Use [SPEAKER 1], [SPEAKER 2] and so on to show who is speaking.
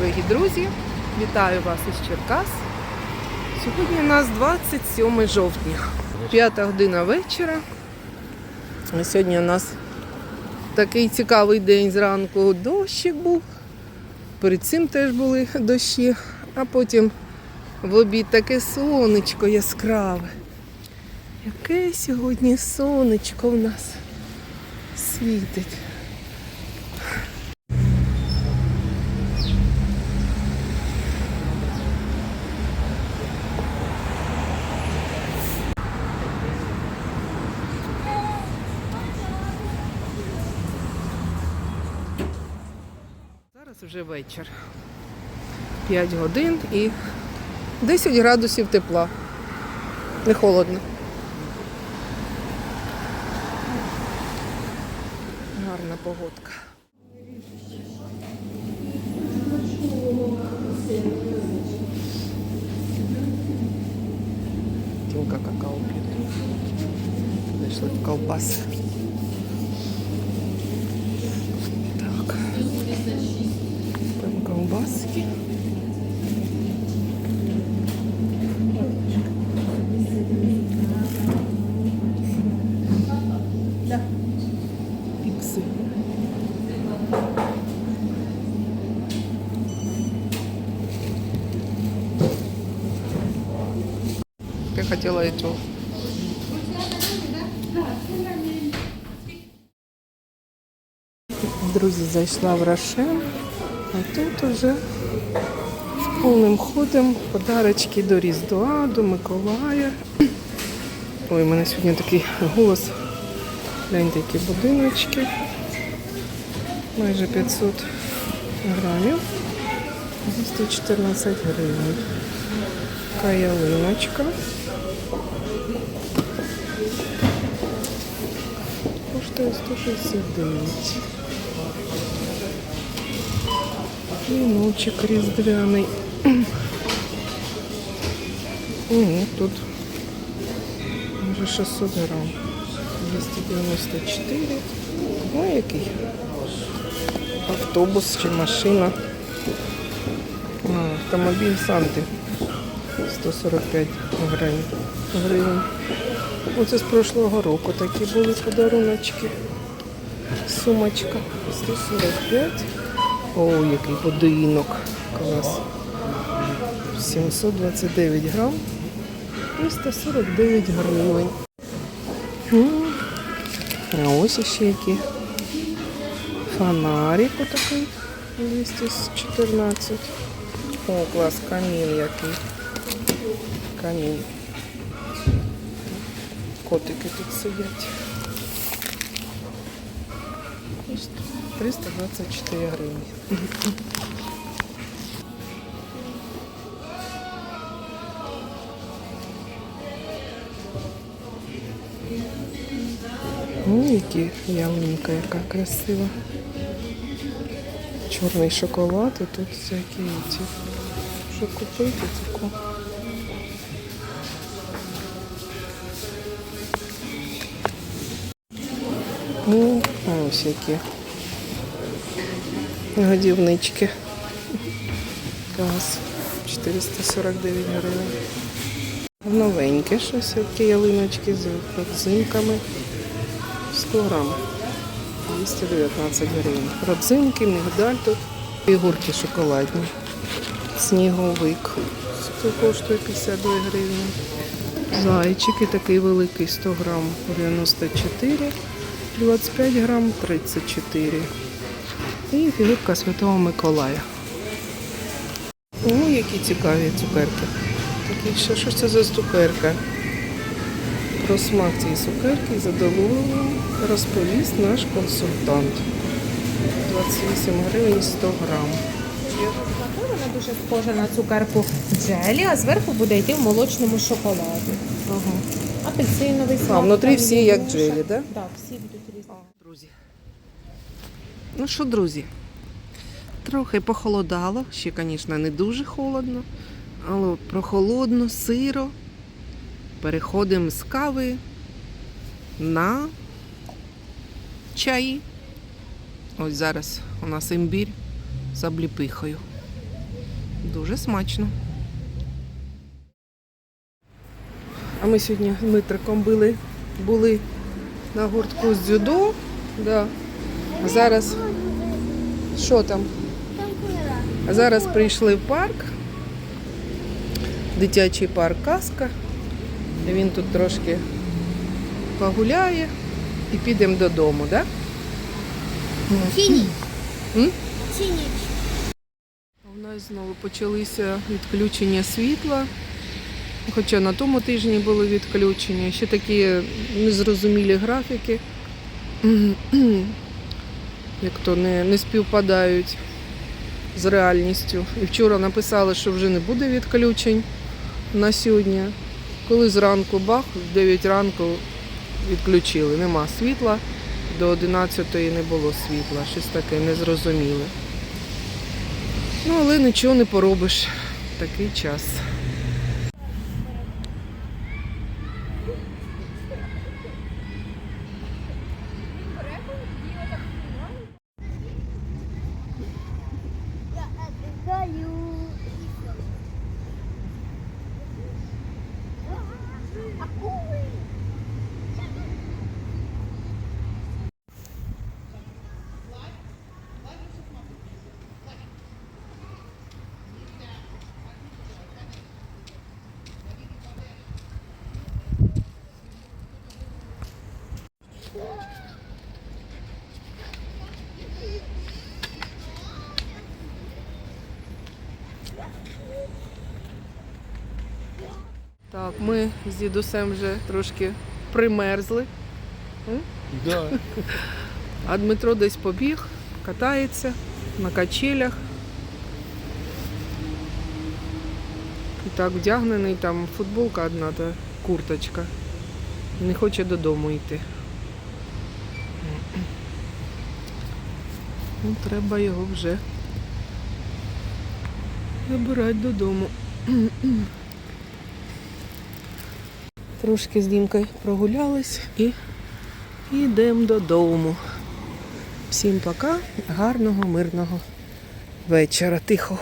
[SPEAKER 1] Дорогі друзі! Вітаю вас із Черкас. Сьогодні у нас 27 жовтня, 5 година вечора. Сьогодні у нас такий цікавий день зранку. Дощик був. Перед цим теж були дощі, а потім в обід таке сонечко яскраве. Яке сьогодні сонечко в нас світить. Зараз вже вечір. 5 годин і 10 градусів тепла. Не холодно. Гарна погодка. Тімка какао п'є. Зайшли в колбас. Так. Там колбаски. Пиксы. Я хотела эту. Друзі, зайшла в Рошен, а тут уже повним ходом подарочки до Різдва, до Миколая. Ой, у мене сьогодні такий голос. Гляньте, які будиночки. Майже 500 грамів. 214 гривень. Така ялиночка. Коштує 169. Віночок різдвяний. Ого, тут може 600 грам. 294. Ой, який автобус чи машина. Автомобіль Санти. 145 гривень. Оце з прошлого року такі були подаруночки. Сумочка 145. О, який будинок. Клас. 729 грам. 349 гривень. А ось ще які. Фонарик отакий. 214. О, клас, камін який. Камін. Котики тут сидять. Ось тут 324 гривні. Ну, які ялинка, яка красива. Чорний шоколад і тут всякі ці. Що купити таку? Ну, а ось які. Годівнички. Газ. 449 гривень. Новеньке щось, які ялиночки з родзинками. 100 грам. 219 гривень. Родзинки, мігдаль тут. Фігурки шоколадні. Сніговик. Це коштує 52 гривні. Зайчики такий великий 100 грам 94, 25 грам 34. І фігурка Святого Миколая. О, які цікаві цукерки. Такі, що, що ж це за цукерка? Про смак цієї цукерки задоволенням розповість наш консультант. 28 гривень 100 грам.
[SPEAKER 2] Вона дуже схожа на цукерку джелі, а зверху буде йти в молочному шоколаді.
[SPEAKER 1] Ага.
[SPEAKER 2] Апельсиновий смак.
[SPEAKER 1] А, внутрі всі як джелі, так?
[SPEAKER 2] Так, всі будуть.
[SPEAKER 1] Ну що, друзі? Трохи похолодало, ще, звісно, не дуже холодно, але прохолодно, сиро. Переходимо з кави на чаї. Ось зараз у нас імбір з обліпихою. Дуже смачно. А ми сьогодні з Дмитриком були, були на гуртку з дзюдо. Да. А зараз що там? А зараз прийшли в парк. Дитячий парк Казка. Він тут трошки погуляє і підемо додому, так?
[SPEAKER 3] Синій.
[SPEAKER 1] У нас знову почалися відключення світла. Хоча на тому тижні було відключення. Ще такі незрозумілі графіки, як то не, не співпадають з реальністю. І вчора написали, що вже не буде відключень на сьогодні. Коли зранку бах, в 9 ранку відключили. Нема світла, до 11 не було світла. Щось таке незрозуміле. Ну, але нічого не поробиш. Такий час. Так, ми з дідусем вже трошки примерзли,
[SPEAKER 4] Да.
[SPEAKER 1] а Дмитро десь побіг, катається на качелях. І так вдягнений, там футболка одна та курточка. Не хоче додому йти. Ну, треба його вже забирати додому. Трошки з Дімкою прогулялись і йдемо додому. Всім пока, гарного, мирного вечора, тихого.